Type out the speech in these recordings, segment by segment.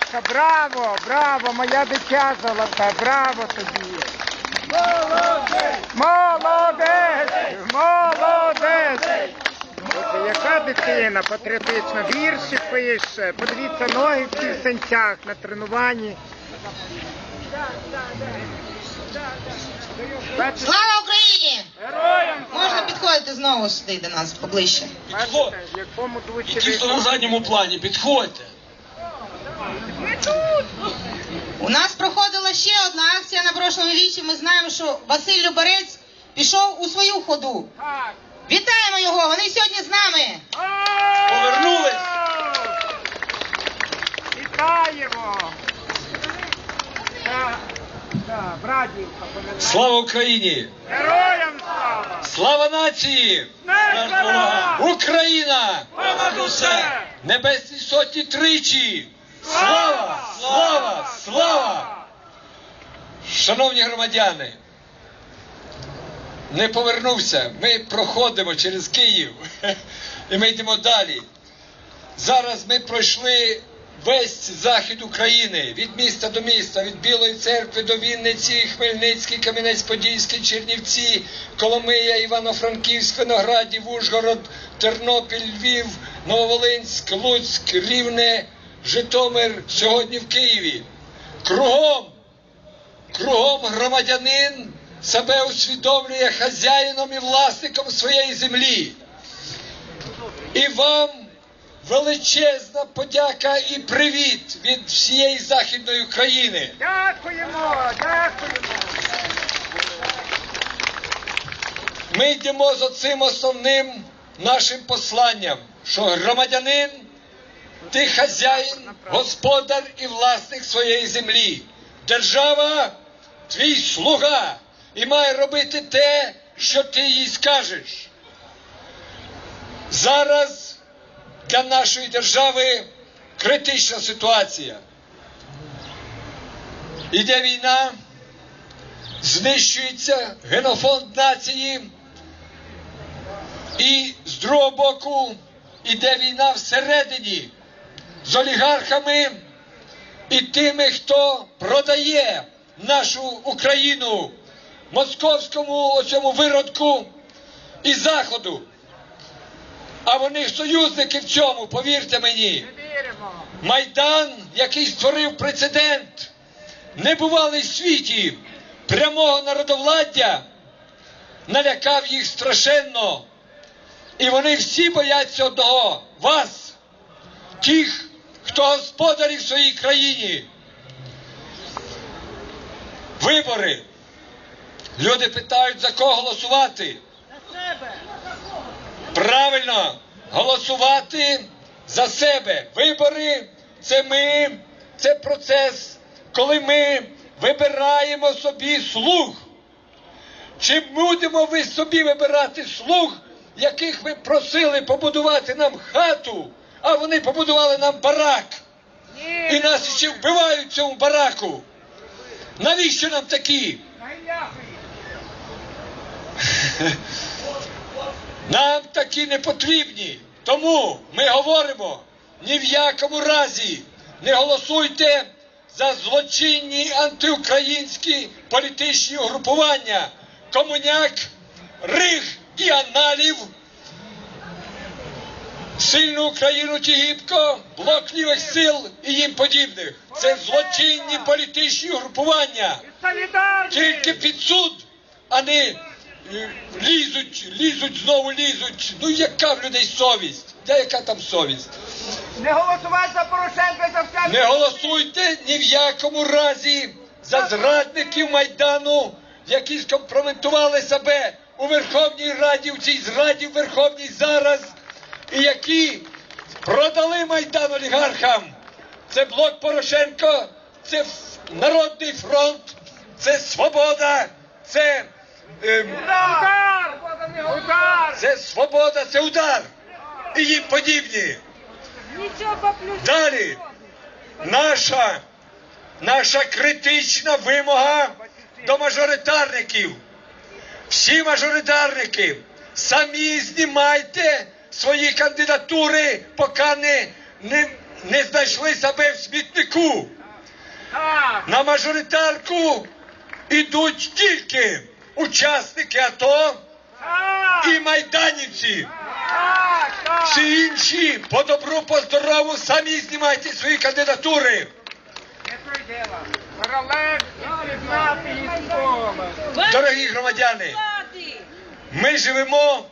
Янка, браво, браво, моя дитя золота, браво тобі. Молодець! Молодець! Боже, яка дитина патріотична, вірші пише, подивіться ноги всі в сенцях на тренуванні. Бачите, Слава Україні! героям Можна підходити знову сюди до нас поближче. Бачите, в якому душі Ті, хто на задньому плані, підходьте. У нас проходила ще одна акція на прошлому вічі. Ми знаємо, що Василь Любарець пішов у свою ходу. Вітаємо його! Вони сьогодні з нами. Повернулись. Вітаємо! Так, так, братівка, помилуй. Слава Україні! Героям слава! Слава нації! Україна! Понад усе! Небесні сотні тричі! Слава! Слава! Слава! Шановні громадяни! Не повернувся. Ми проходимо через Київ і ми йдемо далі. Зараз ми пройшли весь захід України від міста до міста, від Білої церкви до Вінниці, Хмельницький, Кам'янець-Подільський, Чернівці, Коломия, Івано-Франківськ, Виноградів, Ужгород, Тернопіль, Львів, Нововолинськ, Луцьк, Рівне, Житомир, сьогодні в Києві. Кругом Кругом громадянин себе усвідомлює хазяїном і власником своєї землі. І вам величезна подяка і привіт від всієї Західної України. Дякуємо! Дякуємо! Ми йдемо за цим основним нашим посланням, що громадянин ти хазяїн, господар і власник своєї землі. Держава твій слуга і має робити те, що ти їй скажеш. Зараз для нашої держави критична ситуація. Іде війна, знищується генофонд нації, і з другого боку іде війна всередині з олігархами і тими, хто продає нашу Україну московському оцьому виродку і Заходу. А вони союзники в цьому, повірте мені. Майдан, який створив прецедент, небувалий в світі прямого народовладдя, налякав їх страшенно. І вони всі бояться одного вас, тих, хто господарі в своїй країні. Вибори. Люди питають, за кого голосувати. Правильно, голосувати за себе. Вибори це ми, це процес, коли ми вибираємо собі слуг. Чи будемо ви собі вибирати слуг, яких ви просили побудувати нам хату, а вони побудували нам барак? І нас ще вбивають в цьому бараку. Навіщо нам такі? Нам такі не потрібні. Тому ми говоримо ні в якому разі не голосуйте за злочинні антиукраїнські політичні угрупування комуняк, риг і аналів. Сильну Україну Тігіпко, блок лівих сил і їм подібних. Це злочинні політичні угрупування Солідарні! тільки під суд, а не е, лізуть, лізуть, знову лізуть. Ну яка в людей совість? Та яка там совість? Не голосувати за Порошенка за всяк... Не голосуйте ні в якому разі за зрадників Майдану, які скомпрометували себе у Верховній Раді, у цій зраді в Верховній зараз, і які продали Майдан олігархам. Це блок Порошенко, це Народний фронт, це свобода, це, ем, Удар! Удар! це свобода, це удар. І їм подібні. Далі наша, наша критична вимога до мажоритарників. Всі мажоритарники, самі знімайте свої кандидатури, поки не, не не знайшли себе в смітнику. На мажоритарку ідуть тільки учасники АТО і майданівці. Всі інші по добру, по здорову самі знімайте свої кандидатури. Дорогі громадяни, ми живемо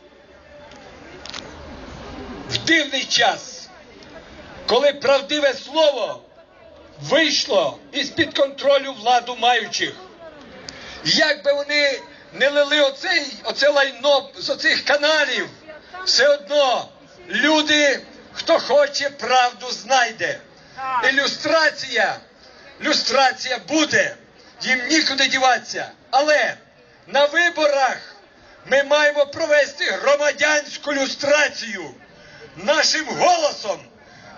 в дивний час, коли правдиве слово вийшло із-під контролю владу маючих. Як би вони не лили оцей, оце лайно з оцих каналів, все одно люди, хто хоче, правду знайде. Ілюстрація, люстрація буде, їм нікуди діватися. Але на виборах ми маємо провести громадянську люстрацію нашим голосом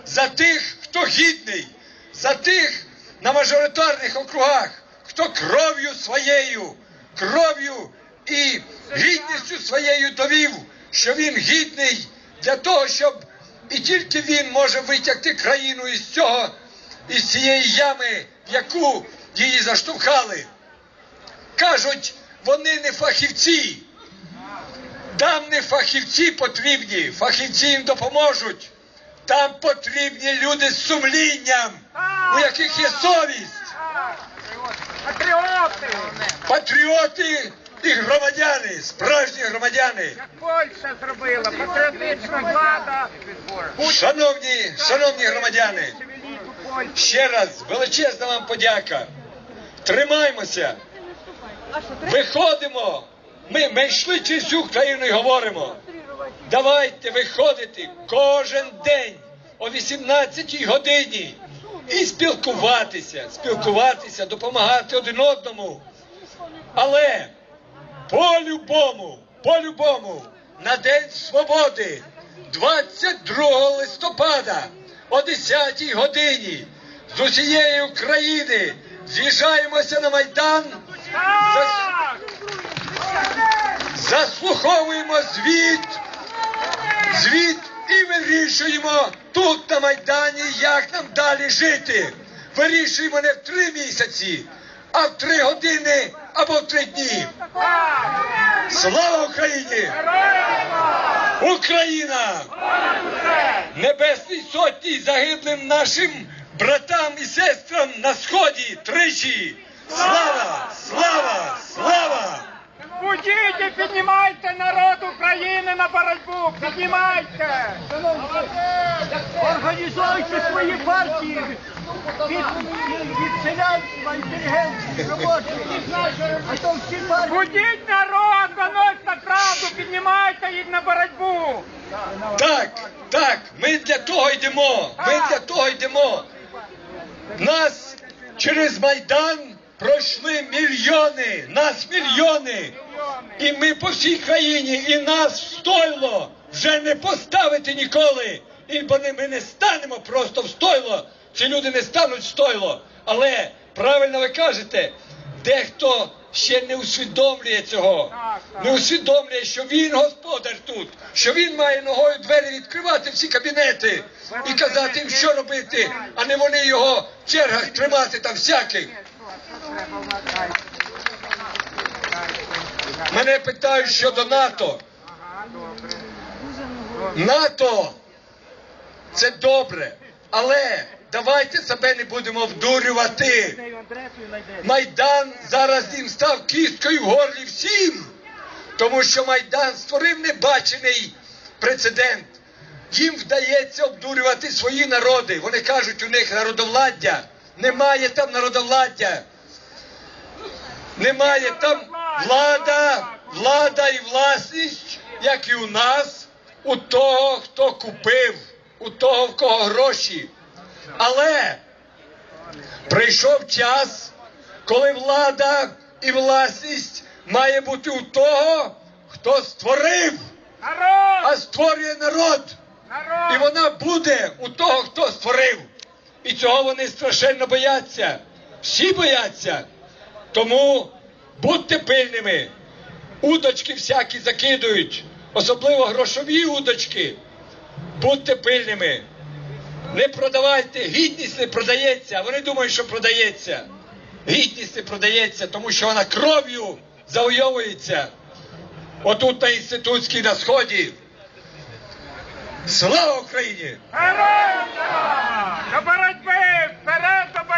за тих, хто гідний, за тих на мажоритарних округах, хто кров'ю своєю, кров'ю і гідністю своєю довів, що він гідний для того, щоб і тільки він може витягти країну із цього, із цієї ями, в яку її заштовхали. Кажуть, вони не фахівці. Там не фахівці потрібні, фахівці їм допоможуть. Там потрібні люди з сумлінням, у яких є совість, Патріоти! патріоти і громадяни, справжні громадяни. Як Польща зробила, патріотична влада. Шановні, шановні громадяни, ще раз величезна вам подяка. Тримаймося, виходимо. Ми, ми йшли через всю країну і говоримо. Давайте виходити кожен день о 18 годині і спілкуватися, спілкуватися, допомагати один одному. Але по-любому, по-любому, на День Свободи, 22 листопада о 10 годині з усієї України з'їжджаємося на Майдан, Так! Заслуховуємо звіт, звіт і вирішуємо тут на Майдані, як нам далі жити. Вирішуємо не в три місяці, а в три години або в три дні. Слава Україні! Україна! Небесній сотні загиблим нашим братам і сестрам на сході тричі! Слава! Слава! Слава! Будіть і піднімайте народ України на боротьбу! Піднімайте! Організуйте свої партії від, від селянства, інтелігенції, робочих. А то всі партії. Будіть народ, доносьте правду, піднімайте їх на боротьбу! Так, так, ми для того йдемо. Ми для того йдемо. Нас через Майдан пройшли мільйони, нас мільйони. І ми по всій країні, і нас стойло вже не поставити ніколи. І бо ми не станемо просто в стойло. Ці люди не стануть в стойло. Але правильно ви кажете, дехто ще не усвідомлює цього. Не усвідомлює, що він господар тут, що він має ногою двері відкривати всі кабінети і казати їм, що робити, а не вони його в чергах тримати там всяких. Мене питають щодо НАТО. НАТО це добре, але давайте себе не будемо вдурювати. Майдан зараз їм став кісткою в горлі всім, тому що Майдан створив небачений прецедент. Їм вдається обдурювати свої народи. Вони кажуть, у них народовладдя. Немає там народовладдя. Немає там влада, влада і власність, як і у нас, у того, хто купив, у того, в кого гроші. Але прийшов час, коли влада і власність має бути у того, хто створив, а створює народ. І вона буде у того, хто створив. І цього вони страшенно бояться. Всі бояться. Тому будьте пильними. Удочки всякі закидують, особливо грошові удочки. Будьте пильними. Не продавайте, гідність не продається, вони думають, що продається. Гідність не продається, тому що вона кров'ю завойовується. Отут на інститутській на сході. Слава Україні! Героям! До боротьби! Вперед